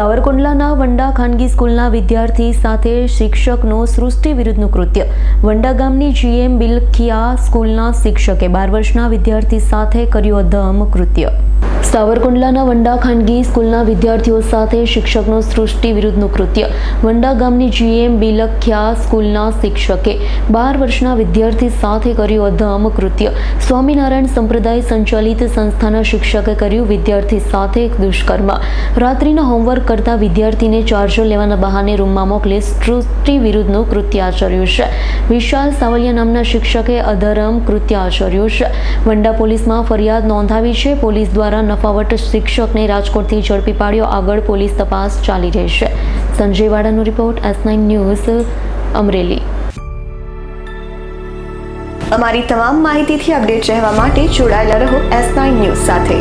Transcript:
સાવરકુંડલાના વંડા ખાનગી સ્કૂલના વિદ્યાર્થી સાથે શિક્ષકનો સૃષ્ટિ વિરુદ્ધનું કૃત્ય. વંડા ગામની જીએમ બિલખિયા સ્કૂલના શિક્ષકે બાર વર્ષના વિદ્યાર્થી સાથે કર્યું અધમ કૃત્ય. સાવરકુંડલાના વંડા ખાનગી સ્કૂલના વિદ્યાર્થીઓ સાથે શિક્ષકનો સૃષ્ટિ વિરુદ્ધનું કૃત્ય. વંડા ગામની જીએમ બિલખ્યા સ્કૂલના શિક્ષકે બાર વર્ષના વિદ્યાર્થી સાથે કર્યું અધમ કૃત્ય. સ્વામિનારાયણ સંપ્રદાય સંચાલિત સંસ્થાના શિક્ષકે કર્યું વિદ્યાર્થી સાથે દુષ્કર્મ. રાત્રિના હોમવર્ક કરતા વિદ્યાર્થીને ચાર્જર લેવાના બહાને રૂમમાં મોકલી સૃષ્ટિ વિરુદ્ધનું કૃત્ય આચર્યું છે. વિશાલ સાવલિયા નામના શિક્ષકે અધરમ કૃત્ય આચર્યું છે. વંડા પોલીસમાં ફરિયાદ નોંધાવી છે. પોલીસ દ્વારા નફાવટ શિક્ષકને રાજકોટથી ઝડપી પાડ્યો. આગળ પોલીસ તપાસ ચાલી રહી છે. Sanjay વાડાનો report S nine news, Amreli. અમારી તમામ માહિતીથી અપડેટ રહેવા માટે જોડાયેલા રહો એસ નાઇન ન્યૂઝ સાથે.